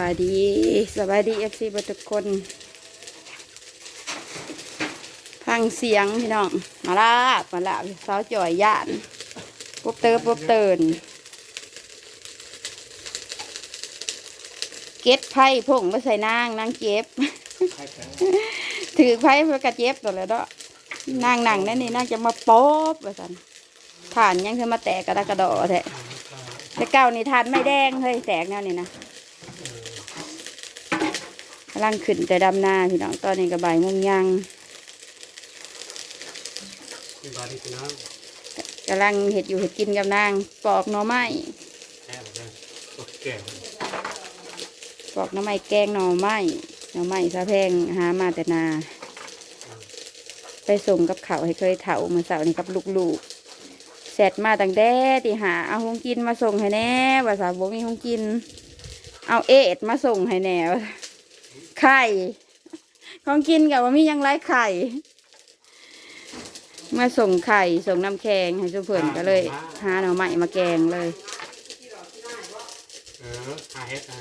บายดีสบายดีเอฟซีทุกคนฟังเสียงพี่น้องมาลามาลาสาวจ่อยย่านปุ๊บเติบปุ๊บเตินเก็บไผ่ผงมาใส่นางนางเก็บ ถือไผ่เพื่อกระเจ็บตัวเลยเนาะนางหนังนั่นนี่นางจะมาป๊บว่าสันฐานยังจะมาแตกกระดากระดอแท้แต่เก่านี่ทานไม่แดงเฮ้ยแตกแนวนี้นะ กำลังขึ้นแต่ดำหน้าพี่น้องตอนนี้ก็บ่ายโมงยังมีบาดีพี่น้องกำลังเห็ดอยู่เห็ดกินกับนางปอกหน่อไม้แค่เลยโอเคปอกหน่อไม้แกงหน่อไม้หน่อไม้ซาแพงหามาแต่นา ไปส่งกับเขาวให้เคยเถาเมื่อเสาร์นี้กับลูกๆเสร็จมาตั้งแต่ที่หาเอาหงกินมาส่งให้แน่ว่าสาวบ่มีหงกิน เอาเอ็ดมาส่งให้แน่ว่า ไข่ ของกินกับว่ามีหยังไรไข่ มาส่งไข่ส่งน้ำแข็งให้สุเพิ่นก็เลยหาหน่อไม้มาแกงเลย เออหาเฮ็ดไง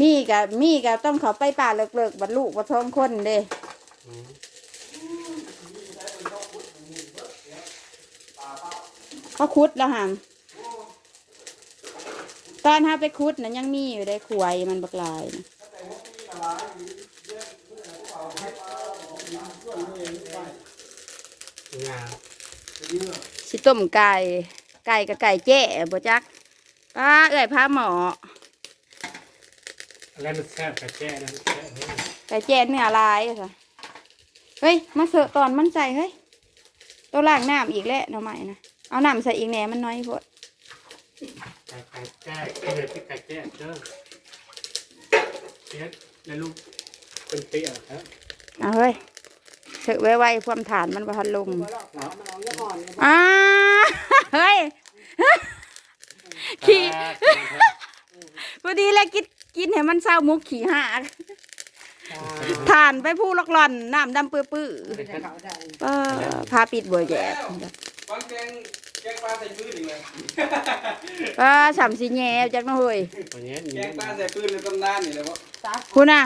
มีกับมีกับต้องเขาไปป่าเลิกๆบัดลูกบัดท้องคนเด้อืมเขาคุดแล้วหาม ตอนถ้าไปคุดนะยังมีอยู่ได้ขวยมันบักลายนะงาสิต้มไก่ไก่กับไก่แจ้บ่จักป้าเอ้ยพาหมออะไรมันแซ่บกระแจ้นะแซ่บเฮ้ยไก่แจ้เนื้อลายค่ะเฮ้ยมาเสอะตอนมันใส่เฮ้ยตัวล่างน้ำอีกแล้วหน่อไม้นะเอาน้ำใส่อีกแหน่มันน้อยโพด ไก่ไก่แจ้เฮ็ดที่ไก่แจ้เด้อเฮ็ดแล้วลูกเป็นเตี้ยครับเอาเฮ้ยเสอะไว้ไว้ความฐานมันประทันลงเนาะอ่าเฮ้ยขี่พอดีเลยกินกินให้มันเศร้ามุกขี่หากทานไปผู้ลอกหล่อนน้ำดำปื้อปื้อๆเออพาปิดบัวแย่วาง แกงแกงปลาใส่ปืนอีกเลยเออสามสีแง่จักหน่อยวันนี้แกงปลาใส่ปืนในตำนานนี่เลยว่าคุณน่ะ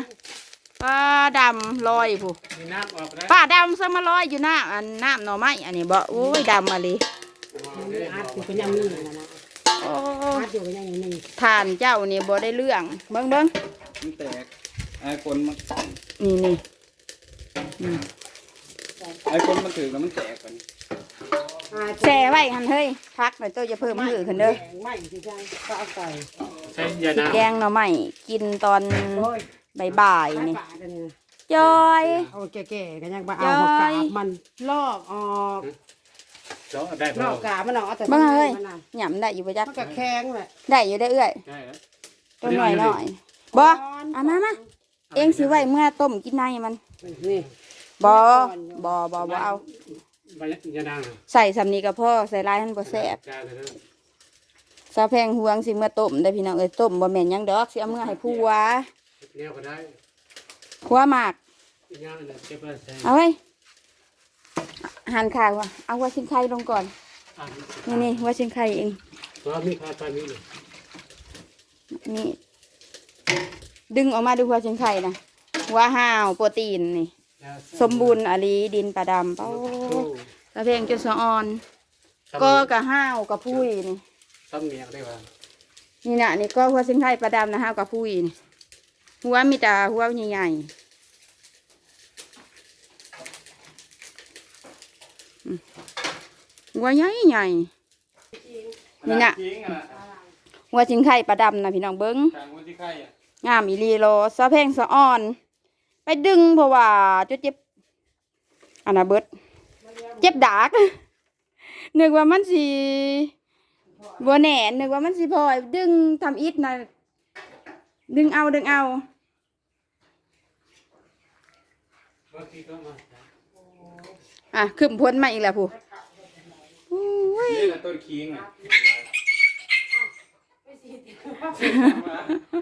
ป้าดำลอยผู้มีน้ำออกได้ป้าดำซะมาลอยอยู่หน้าอันน้ำหน่อไม้อันนี้บ่โอ้ยดำมาเลยอาร์ตอยู่ก็ยังมีนะนะโอ้อาร์ตอยู่ก็ยังมีทานเจ้านี่บ่ได้เรื่องเบิ้งเบิ้งมันแตกไอ้คนมันนี่นี่ไอ้คนมันถือแล้วมันแตกกัน แช่ไว้หันเฮ้ยพักหน่อยตัวจะเพิ่มมือขึ้นเด้อไม่สิใช่ก็เอาใส่ใช้ยาน้แกงหน่อไม้กินตอนโอ้ยบ่ายๆนี่ปลากันเนี่ยจอย เอาแก่ๆกันยังมาเอาหัวกาบมันลอกออกำแล้วได้ลบ่อกกาบมันออกเอาแต่บ้างเฮ้ย มันน่ะหย่ำได้อยู่ประจักมันก็แข็งแหละได้อยู่ได้อเอื้อยได้แล้วตัวหน่อยหน่อยบ่เอามามา เองสิไว้เมื่อต้มกินในมันนี่ บ่บ่บ่บ่เอา ใบยาน้ำใส่สำนีกับพ่อใส่ลายมันบ่แซ่บจ้าเลยเด้อซาแพงหวงสิเมื่อต้มได้อพี่น้องเอ้ยต้มบ่แม่นหยังดอกสิเอาเมื่อให้ผัวเลี้ยวก็ได้ผัวมากอีกอย่างนึงเก็บไว้ใส่เอาไว้หั่นข่าวะเอาหัวชิงไข่ลงก่อนอะนี่นี่หัวชิงไข่เองเพราะมีค่าตอนนี้เลยนี่ดึงออกมาดูหัวชิงไข่นะหัวห้าวโปรตีนนี่สมบูรณ์อะลีดินปลาดำเป้า ตะเพงจนสะออน ก็กะห้าวกะพุ้ยนี่ซ้ำเมียได้ว่านี่น่ะนี่ก็หัวสิงไทยปลาดำนะห้าวกะพุ้ยนี่หัวมีแต่หัวใหญ่ๆอืมหัวใหญ่ใหญ่ๆนี่น่ะจริงอะหัวสิงไข่ปลาดำนะพี่น้องเบิ้งทางวันที่ไข่อะงามอีหลีโลสะเพงสะอ่อน ไปดึงเพราะว่าจะเจ็บอันน่ะเบิด เจ็บดากนึกว่ามันสิบัวแหน่นึกว่ามันสิพลอยดึงทำอิดนะดึงเอาดึงเอาบางทีก็มาอะขึ้นพ้นมาอีกแล้วผู้อุ้ยนี่แหละต้นคิงอะ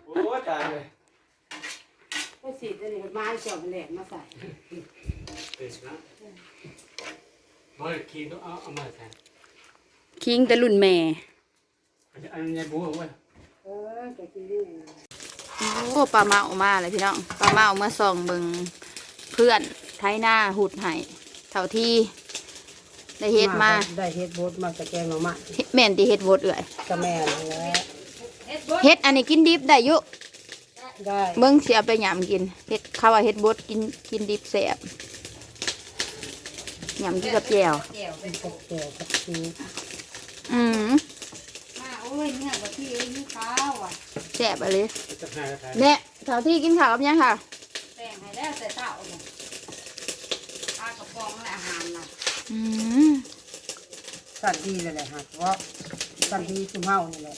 โอ้ตายเลยไปสีตัวนี้ไม้เจาะแหลมมาใส่ เป็นนะเฮ้ยคีต้องเอาเอามาใส่คิงแต่รุ่นแม่ อันนี้บู๊เว้ยเออแกกินนี่โอ้ปลาเมามาเลยพี่น้องปลาเมาเมื่อส่องเบิงเพื่อนไทยหน้าหุดไห้เท่าที่ได้เฮ็ดมาได้เฮ็ดบดมาตะแกงหน่อไม้แม่นที่เฮ็ดโวดเอื่อยกะแม่นแหละเฮ็ดอันนี้กินดิบได้อยุได้เบิ่งสิเอาไปหยำกินเฮ็ดเขาว่าเฮ็ดบดกินกินดิบแซ่บห ยำที่กับแจ่วเป็นกับแกงกับซีอืมมาโอ้ยเนี่ยกะที่เอ้ยนี่ข้าวอะแซ่บอะไรจะหายแล้วเนี่ยเท่าที่กินข้าวกับหยังค่ะแต่งให้แล้วแต่เช้าเนี่ยปลากระป๋องและอาหารน่ะอืมสัตว์ดีเลยแหละฮะเพราะสัตว์ดีซุมเฮานี่แหละ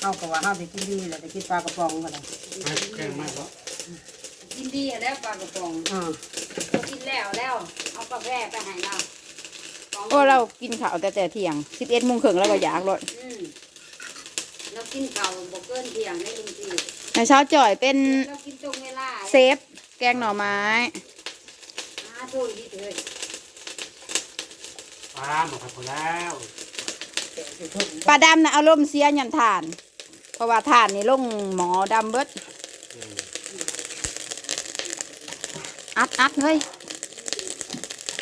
เฮาก็ว่าเฮาได้กินดีแหละได้กินปลากระป๋องกันเลยไม่แกงมากแล้วกินดีแล้วปลากระป๋องอ่าก็กินแล้วแล้วเอา กาแฟไปให้เราสงโอ้เรากินข้าวแต่แต่เที่ยง11โมงครึ่งแล้วก็อยากเลยอืมเรากินข้าวบ่เกินเที่ยงได้ลุงพี่ในเช้าจ่อยเป็นเรากินตรงเวลาเซฟ แกงหน่อไม้หาทุนที่เถิดปลาหมดไปแล้วปลาดำนะอารมณ์เสียยันทาน เพราะว่าทานนี่ลงหมอดำเบิดอัดอัดเฮ้ย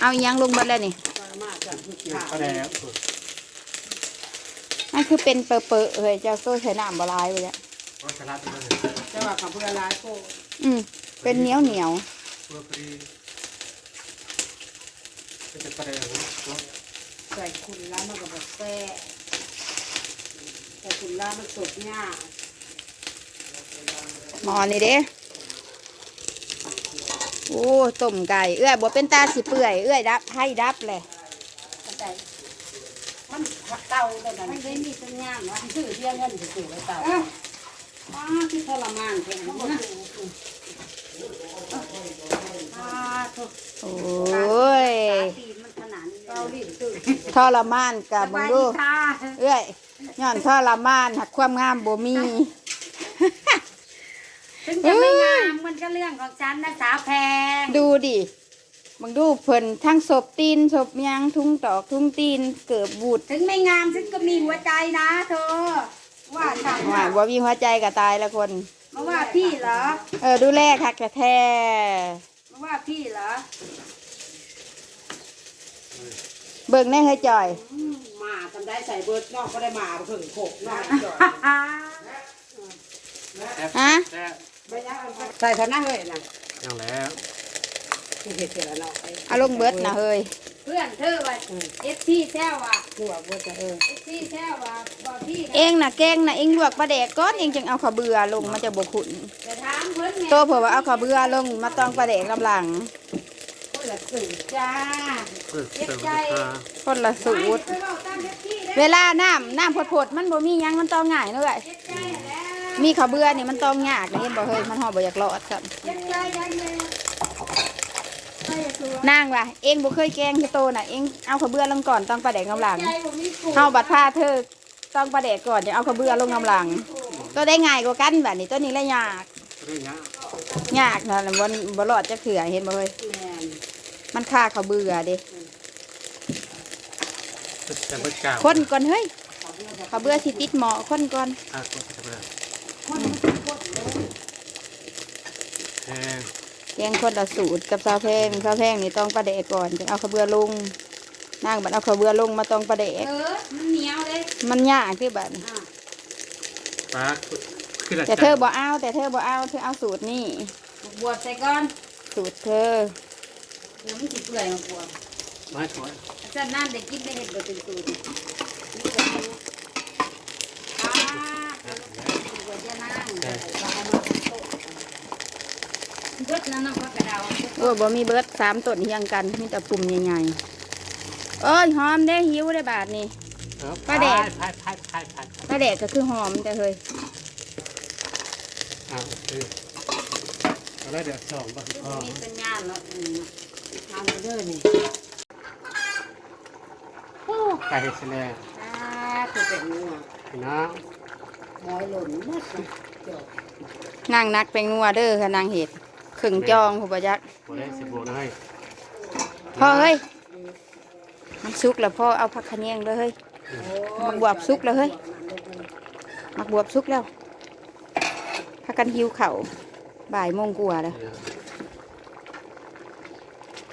เอาอีหยังลงเบิดแล้วนี่ปลามาจากที่กินขาก็แล้วนั่นคือเป็นเปอเปอๆเฮ้ยเจ้าโซ่ใช้น้ำบลายไปแล้วว่าสลัดมันแต่ว่าขับเรือหลายโคอืมเป็นเหนียวเหนียวเพื่อพอดีจะประเดี๋ยวใส่คุณแล้วมันก็แบบแซ่แต่คุณแล้วมันสดง่ายๆหมอนี่เด้ โอ้ต้มไก่เอื้อยบ่เป็นตาสิเปื่อยเอื้อยดับให้ดับเลยแต่มันเต่าได้แบบมันนี้ได้มีสัญญาณว่าชื่อเที่ยงเงินสื่อไว้เต่าเอ้าป้าที่ทรมานแค่นั้นนะป้าทุกโอ้ยตีนมันขนาดนี้เต่าลิ้นตื่นทรมานกับมึงดูค่ะเอ้ยย้อนทรมานหักความงามบ่มี ถึงจะไม่งามมันก็เรื่องของฉันนะสาวแพงดูดิมึงดูเพิ่นทั้งศพตีนศพหยังทุ่งตอกทุ่งตีนเกิดบูดถึงไม่งามฉันก็มีหัวใจนะเธอ ว่าฉันว่าน่ะบ่มีหัวใจก็ตายละคน มาว่าพี่เหรอเออดูแลคักแท้มาว่าพี่เหรอๆเบิ่งแน่ให้จ่อยหมาทำได้ใส่เบิร์ดนอกก็ได้หมาถึงโขกนอกจอดฮะแซ่ ใส่เท่านั้นเลยนะยังแล้วที่เห็ดเสร็จแล้วเนาะเอาลงเบิดนะเฮ้ยเพื่อนเธอว่าเอฟซีแซวว่ะหัวเบิร์ดจะเออเอฟซีแซวว่าบอกพี่เองน่ะเก่งน่ะเองลวกปลาแดกก่อนเองจึงเอาข้าวเบื่อลงมันจะบ่ขุ่นจะถามเพิ่นไงโตเผื่อว่าเอาข้าวเบื่อลงมาตองปลาแดกลำหลังคนละสื่อจ้า เปิดเติมราคาคนละสูตรไปบอกตามเอฟซีเลยเวลาน้ำน้ำพดๆมันบ่มีหยังมันต้องง่ายเนาะเอ้ยเจ็บใจแล้ว มีข้าวเบื่อนี่มันต้องยากนะเห็นบ่เฮ้ยมันหอบ่อยากรอดครับเจ็บใจยังเลยไปตัวนางว่ะเองบ่เคยแกล้งคือโตน่ะเองเอาข้าวเบื่อลงก่อนต้องปลาแดกลำหลังใจผมมีกูเฮาบัดพาเธอต้องปลาแดกก่อนจะเอาข้าวเบื่อลงลำหลัง ตัวได้ง่ายกว่ากันแบบนี้ตัวนี้แหละยากเรื่องนี้ยากนะแล้วบ่บ่รอดจักเถื่อเห็นบ่เฮ้ยแม่นมันค่าข้าวเบื่อเด้แต่เมื่อเก่าคนก่อนเฮ้ยข้าวเบื่อสิติดหมอคนก่อน อะก็จะเป็นแพง แกงคนละสูตรกับซาวแพงซาวแพงนี่ต้องปลาแดกก่อนจึงเอาข้าวเบื่อลงนางบัดเอาข้าวเบื่อลงมาต้องปลาแดกเออมันเหนียวเลยมันยากที่บัดอะปลาคือหลักแต่เธอบ่เอาแต่เธอบ่เอาเธอเอาสูตรนี่บวชใส่ก่อนสูตรเธอเดี๋ยวมันสิเปื่อยมาบวชไม่สวยอาจารย์นั่นได้กินได้เห็ดบ่เป็นตูดนี่ก็รู้อ่าบวชจะนั่ง เราเอามาเป็นโต๊ะเบิดนั่นน้ำพักกระดาวโอ้บ่มีเบิดสามต้นเฮียงกันมีแต่ปุ่มใหญ่ๆเอ้ยหอมได้หิวได้บาทนี่ปลาแดกพายพายพายพายปลาแดกก็คือหอมแต่เฮ้ยอ่าโอเคแล้วเดี๋ยวสองบาทพอมีสัญญาณแล้วอืมทำไปเด้อนี่ไก่เสลงอ่าคือเป็นงัวพี่น้องหอยหล่นหมดนะจบ นางนักเป็นงัวเด้อค่ะนางเห็ด ขึงจองผู้ประยักษ์บวได้สิบบวกเลยพ่อเฮ้ยมันสุกแล้วพ่อเอาผักขะแยงเลยเฮ้ยมันบวบสุกแล้วเฮ้ยมมักบวบสุกแล้วพากันหิวเข่าวบ่ายโมงกว่าแล้วเดี๋ยว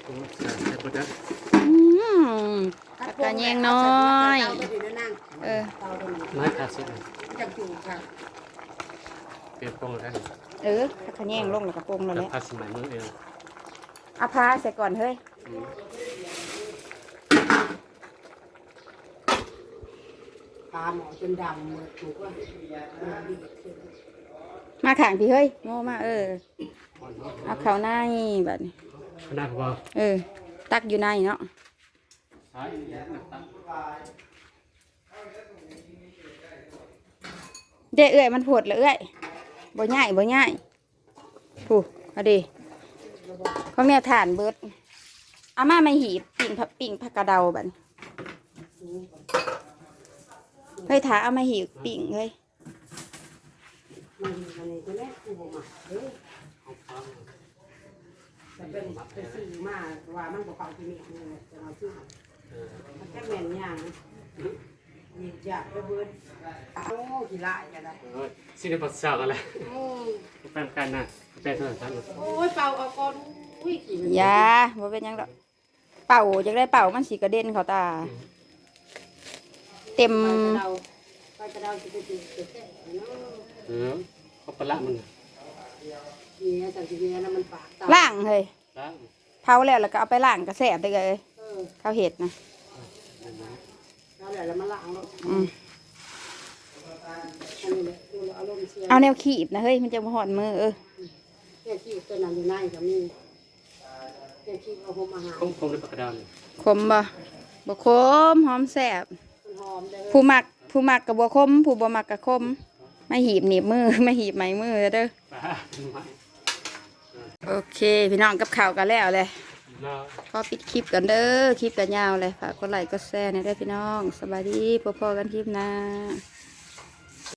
ผมใส่ให้ปุ๊บนะอืมผักกาดแยงน้อยเตาตัวนี้นั่งเออเตาตัวนี้ไม้ขาดสุดเลยจังจูค่ะเปลี่ยนโปรงแล้ว เออผักกาดแยงลงแล้วกระโปรงแล้วจะแหละพัดสมัยมือเองเอาพาใส่ก่อนเฮ้ยอืมตาหมอจนดำหมดถูกว่ามันดีขึ้นมาข้างพี่เฮ้ยโง่มาเอออ่อนเนาะเอาเข้าในแบบนี้ขนาดว่าเออ ตักอยู่ในเนาะใช่เนี่ยตั้งเด้เอ้ยมันผดเลยเอ้ย บ่ง่ายบ่ง่ายผู้เอาดิเขาแนวฐานเบิดอามาไม่หีบปิ่งผักปิ่งผักกระเดาบันเฮ้ยถาเอามาหีบปิ่งเฮ้ยมันมันนี่ก็แม่กูบ่มาเด้อเอาฟังแต่เป็นเป็นสีมาว่ามันบ่เข้าที่นี่นี่แหละจะเอาซื้อเออมันจักแม่นย่าง นี่อยากไปเบิดโอ้ขี้ลายกันได้เออสิได้บทสาวกันแล้วโอ้แฟนกันนะใจเท่าไหร่ท่านโอ้ยเป่าเอาก่อนอุ้ยขี้มันอยาบ่เป็นหยังดอกเป่าอยากได้เป่ามันสีกระเด็นเขาตา เต็มไปกระเดาไปกระเดาสิไปตีเตะเนาะเออเขาประละมันเนี่ยจังสิเนี่ยนะมันปากตาล่างเฮ้ยล้างเผาแล้วแล้วก็เอาไปล่างกระแสบได้เลยเออเขาเห็ดนะ แล้วแหละแล้วมันล้างแล้วอืมอันนี้แหละดูแล้วอารมณ์เสียเอาแนวขีบนะเฮ้ยมันจะมาหอนมือเออเนี่ยขี้ตัวนั้นอยู่ในก็มีเนี่ยขี้เอาหอมอาหารคงคงได้ปากกระดานขมบ่บ่ขมหอมแสบมันหอมเด้อผู้มักผู้มักกับบ่คมผู้บ่มักกับคมไม่หีบหนีบมือ ไม่หีบไม้มือเด้อ ป้าไม้โอเค พี่น้องกับข่าวกันแล้วเลยแล้ว ขอปิดคลิปกันเด้อ คลิปกันยาวเลยฝากกดไลค์กดแชร์ในได้พี่น้อง สบายดีพบๆกันคลิปน้า